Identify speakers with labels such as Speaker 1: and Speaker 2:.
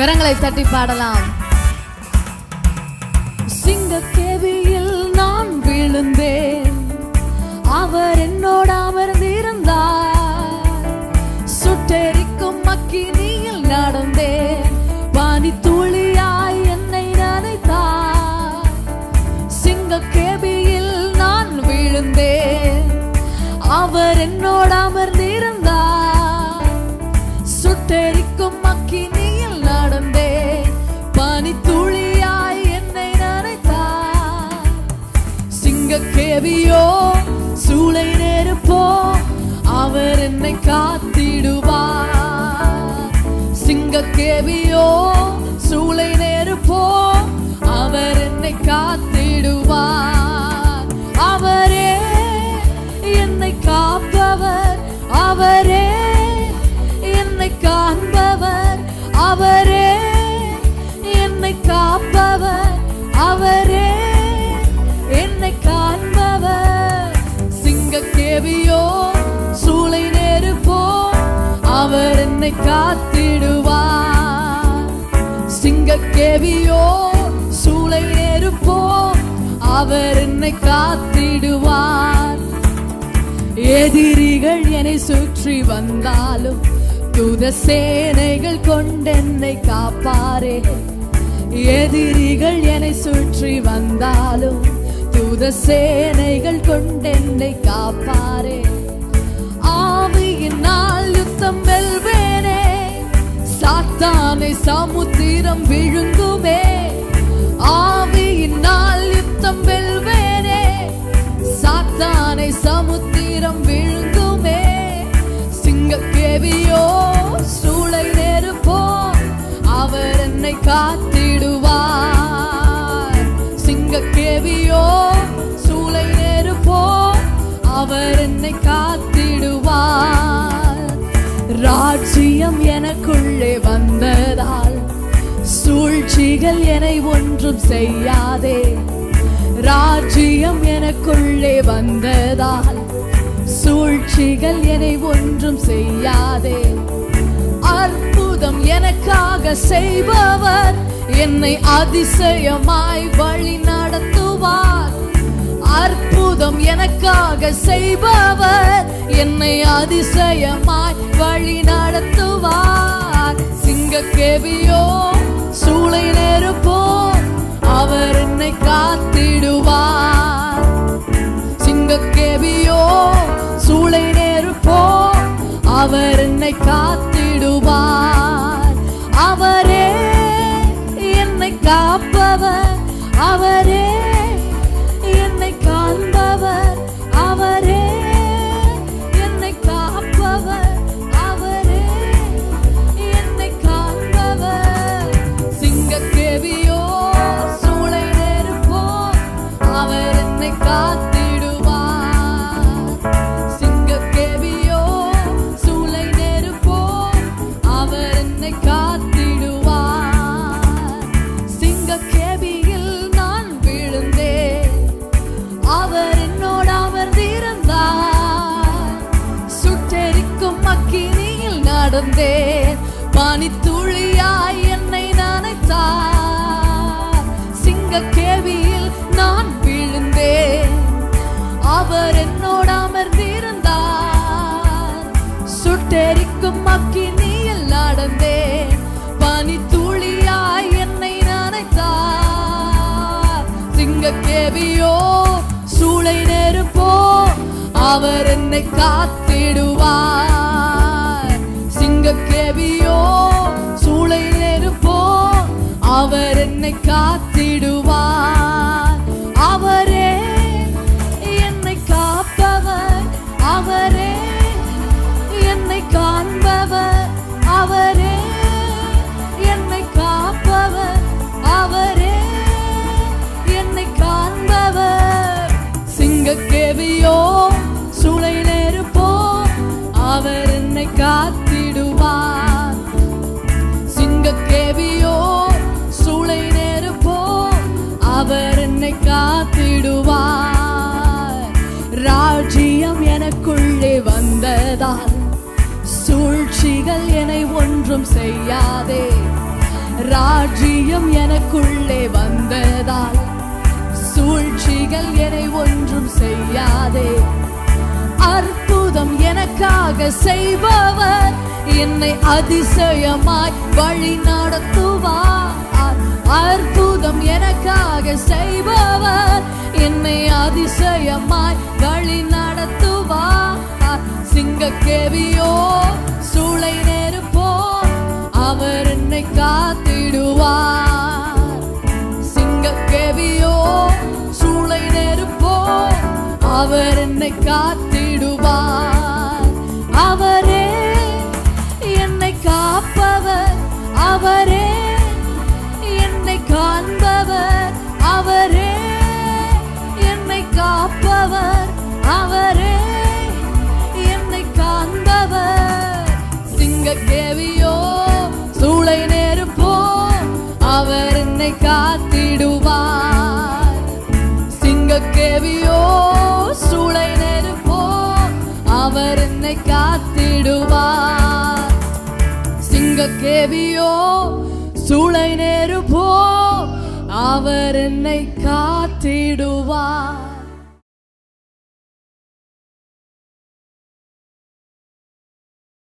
Speaker 1: கரங்களை தட்டி பாடலாம். காப்பவர் அவரே. என்னை காண்பவர் சிங்க கேவியோ சூளை நெருப்போ அவர் என்னை காத்திடுவார். சிங்க கேவியோ சூளை நெருப்போ அவர் என்னை காத்திடுவார். எதிரிகள் என்னை சுற்றி வந்தாலும் தூத சேனைகள் கொண்டென்னை காப்பாரே. எதிரிகள் என்னை சுற்றி வந்தாலும் தூத சேனைகள் கொண்டென்னை காப்பாரே ஆவியினால் யுத்தம் வெல்வேனே. சாத்தானை சமுத்திரம் விழுங்குமே. ஆவியினால் யுத்தம் வெல்வேனே. சாத்தானை சமுத்திரம் விழுங்குமே. சிங்க கேவியோ சூளை என்னை காத்திடுவார். சிங்க கேவியோ சூளை நெருப்போ அவர் என்னை காத்திடுவார். ராஜ்யம் எனக்குள்ளே வந்ததால் சூழ்ச்சிகள் என்னை ஒன்றும் செய்யாதே. ராஜ்யம் எனக்குள்ளே வந்ததால் சூழ்ச்சிகள் என்னை ஒன்றும் செய்யாதே. அற்புதம் எனக்காக செய்பவர். என்னை அதிசயமாய் வழி நடத்துவார். அற்புதம் எனக்காக செய்பவர். என்னை அதிசயமாய் வழி நடத்துவார். சிங்க கேவியோ சூளை நெருப்போ அவர் என்னை காத்திடுவார். சிங்க கேவியோ சூளை நெருப்போ அவர் என்னை காத்திடுவார். நடந்தேன் பனித்துளியாய் என்னை நனைத்தார். சிங்க கேவியில் நான் விழுந்தேன். அவர் என்னோட அமர்ந்திருந்தார். சுட்டெரிக்கும் அக்கினியில் நடந்தேன். பனித்துளியாய் என்னை நனைத்தார். சிங்க கேவியோ சூளை நெருப்போ அவர் என்னை காத்திடுவார். என்னை காத்திடுவார். அவரே என்னை காப்பவர். அவரே என்னை காண்பவர். அவரே என்னை காப்பவர். அவரே என்னை காண்பவர். சிங்கக்கேவியோ கேவியோ சூளை நெருப்போ அவர் என்னை காத்திடுவார். சிங்கக்கேவியோ அவர் என்னை காத்திடுவார். ராஜ்யம் எனக்குள்ளே வந்ததால் சூழ்ச்சிகள் என்னை ஒன்றும் செய்யாதே. ராஜ்யம் எனக்குள்ளே வந்ததால் சூழ்ச்சிகள் என்னை ஒன்றும் செய்யாதே. அற்புதம் எனக்காக செய்பவர் என்னை அதிசயமாய் வழி நடத்துவார். அற்புதம் எனக்காக செய்பவர். என்னை அதிசயமாய் வழி நடத்துவார். சிங்க கேவியோ சூளை நெருப்போ அவர் என்னை காத்திடுவார். சிங்க கேவியோ சூளை நெருப்போ அவர் என்னை காத்திடுவார். காப்பவர் அவரே என்னை காண்பவர் சிங்கக்கேவியோ சூளை நெருப்போ அவர் என்னை காத்திடுவார். சிங்கக்கேவியோ சூளை நெருப்போ அவர் என்னை காத்திடுவார். சிங்கக்கேவியோ சூளை நெருப்போ அவர் என்னை காத்திடுவார்.